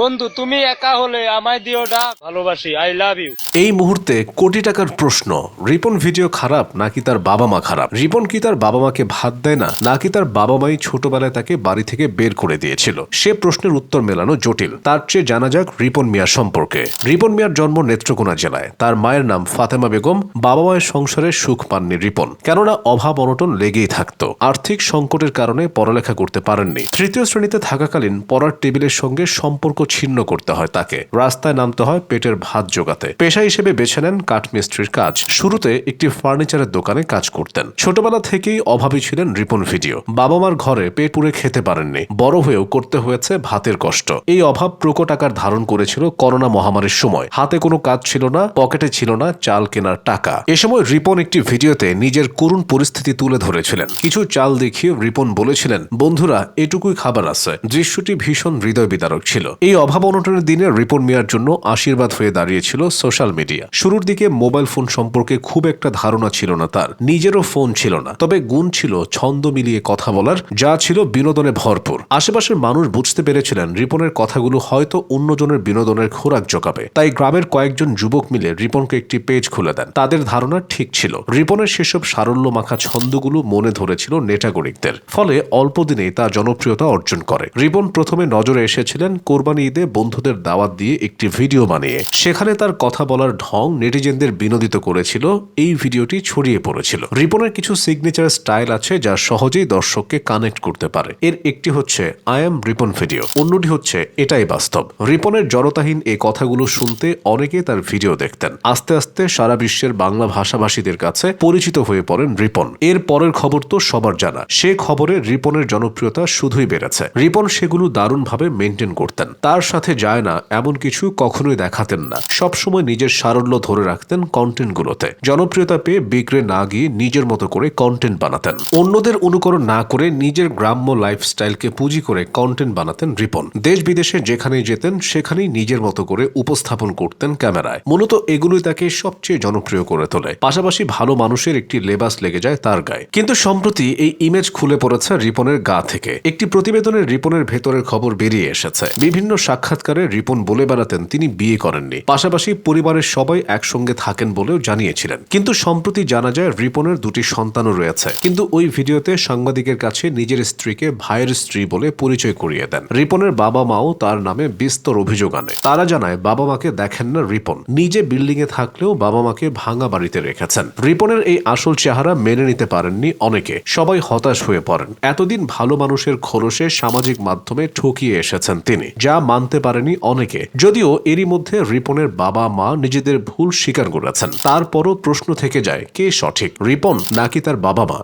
বন্ধু, তুমি একা হলে আমায় দিওটা ভালোবাসি আই লাভ ইউ এই মুহূর্তে কোটি টাকার প্রশ্ন। রিপন ভিডিও খারাপ নাকি তার বাবা মা খারাপ? রিপন কি তার বাবা মাকে ভাত দেয় না, নাকি তার বাবা মাই ছোটবেলায় তাকে বাড়ি থেকে বের করে দিয়েছিল? সে প্রশ্নের উত্তর মেলানো জটিল। তার চেয়ে জানা যাক রিপন মিয়া সম্পর্কে। রিপন মিয়ার জন্ম নেত্রকোনা জেলায়। তার মায়ের নাম ফাতেমা বেগম বাবা মায়ের সংসারে সুখ পাননি রিপন। কেননা অভাব অনটন লেগেই থাকতো। আর্থিক সংকটের কারণে পড়ালেখা করতে পারেননি। তৃতীয় শ্রেণীতে থাকাকালীন পড়ার টেবিলের সঙ্গে সম্পর্ক ছিন্ন করতে হয় তাকে। রাস্তায় নামতে হয় পেটের ভাত জোগাতে। পেশা হিসেবে বেছে নেন কাঠমিস্ত্রির কাজ। শুরুতে একটি ফার্নিচারের দোকানে কাজ করতেন। ছোটবেলা থেকেই অভাবী ছিলেন রিপন ভিডিও। বাবা মার ঘরে পেট পুরে খেতে পারেননি। বড় হয়েও করতে হয়েছে ভাতের কষ্ট। এই অভাব প্রকট আকার ধারণ করেছিল করোনা মহামারীর সময়। হাতে কোনো কাজ ছিল না, পকেটে ছিল না চাল কেনার টাকা। এ সময় রিপন একটি ভিডিওতে নিজের করুণ পরিস্থিতি তুলে ধরেছিলেন। কিছু চাল দেখিয়ে রিপন বলেছিলেন, বন্ধুরা, এটুকুই খাবার আছে। দৃশ্যটি ভীষণ হৃদয় বিদারক ছিল। এই অভাব অনটনের দিনে রিপন মিয়ার জন্য আশীর্বাদ হয়ে দাঁড়িয়েছিল সোশ্যাল মিডিয়া। শুরুর দিকে মোবাইল ফোন সম্পর্কে খুব একটা ধারণা ছিল না তার, নিজেরও ফোন ছিল না। তবে গুণ ছিল ছন্দ মিলিয়ে কথা বলার, যা ছিল বিনোদনে ভরপুর। আশেপাশের মানুষ বুঝতে পেরেছিলেন রিপনের কথাগুলো হয়তো অন্যজনের বিনোদনের খোরাক জোগাবে। তাই গ্রামের কয়েকজন যুবক মিলে রিপনকে একটি পেজ খুলে দেন। তাদের ধারণা ঠিক ছিল। রিপনের সেসব সারল্য মাখা ছন্দগুলো মনে ধরেছিল নেটাগরিকদের। ফলে অল্প দিনেই তা জনপ্রিয়তা অর্জন করে। রিপন প্রথমে নজরে এসেছিলেন কোরবানি ঈদে বন্ধুদের দাওয়াত দিয়ে একটি ভিডিও বানিয়ে সেখানে তার কথা বলার ঢং নেটিজেনদের বিনোদিত করেছিল, এই ভিডিওটি ছড়িয়ে পড়েছিল। রিপনের কিছু সিগনেচার স্টাইল আছে যা সহজেই দর্শককে কানেক্ট করতে পারে। এর একটি হচ্ছে আই এম রিপন ভিডিও অন্যটি হচ্ছে, এটাই বাস্তব। রিপনের জড়তাহীন এই কথাগুলো শুনতে অনেকে তার ভিডিও দেখতেন। আস্তে আস্তে সারা বিশ্বের বাংলা ভাষাভাষীদের কাছে পরিচিত হয়ে পড়েন রিপন। এর পরের খবর তো সবার জানা। সে খবরে রিপনের জনপ্রিয়তা শুধুই বেড়েছে। রিপন সেগুলো দারুণভাবে মেনটেন করতেন। তার সাথে যায় না, এমন কিছু কখনোই দেখাতেন না। সবসময় নিজের সারল্য ধরে রাখতেন কন্টেন্টগুলোতে। জনপ্রিয়তা পেয়ে বিক্রে না গিয়ে নিজের মতো করে কন্টেন্ট বানাতেন। অন্যদের অনুকরণ না করে নিজের গ্রাম্য লাইফস্টাইলকে পুঁজি করে কন্টেন্ট বানাতেন রিপন। দেশ বিদেশে যেখানেই যেতেন, সেখানেই নিজের মতো করে উপস্থাপন করতেন ক্যামেরায়। মূলত এগুলোই তাকে সবচেয়ে জনপ্রিয় করে তোলে। পাশাপাশি ভালো মানুষের একটি লেবাস লেগে যায় তার গায়ে। কিন্তু সম্প্রতি এই ইমেজ খুলে পড়েছে রিপনের গা থেকে। একটি প্রতিবেদনে রিপনের ভেতরের খবর বেরিয়ে এসেছে। বিভিন্ন সাক্ষাৎকারে রিপন বলে বেড়াতেন, তিনি বিয়ে করেননি। পাশাপাশি পরিবারের সবাই একসঙ্গে থাকেন বলেও জানিয়েছিলেন। কিন্তু সম্প্রতি জানা যায়, রিপনের দুটি সন্তানও রয়েছে। কিন্তু ওই ভিডিওতে সাংবাদিকের কাছে নিজের স্ত্রীকে ভাইয়ের স্ত্রী বলে পরিচয় করিয়ে দেন। রিপনের বাবা মাও তার নামে বিস্তর অভিযোগ আনে। তারা জানায়, বাবা মাকে দেখেন না রিপন। নিজে বিল্ডিং এ থাকলেও বাবা মাকে ভাঙা বাড়িতে রেখেছেন। রিপনের এই আসল চেহারা মেনে নিতে পারেননি অনেকে। সবাই হতাশ হয়ে পড়েন। এতদিন ভালো মানুষের খোলসে সামাজিক মাধ্যমে ঠকিয়ে এসেছেন তিনি, যা মানতে পারেনি অনেকে। যদিও এরই মধ্যে রিপনের বাবা মা নিজেদের ভুল স্বীকার করেছেন। তারপরও প্রশ্ন থেকে যায়, কে সঠিক, রিপন নাকি তার বাবা মা?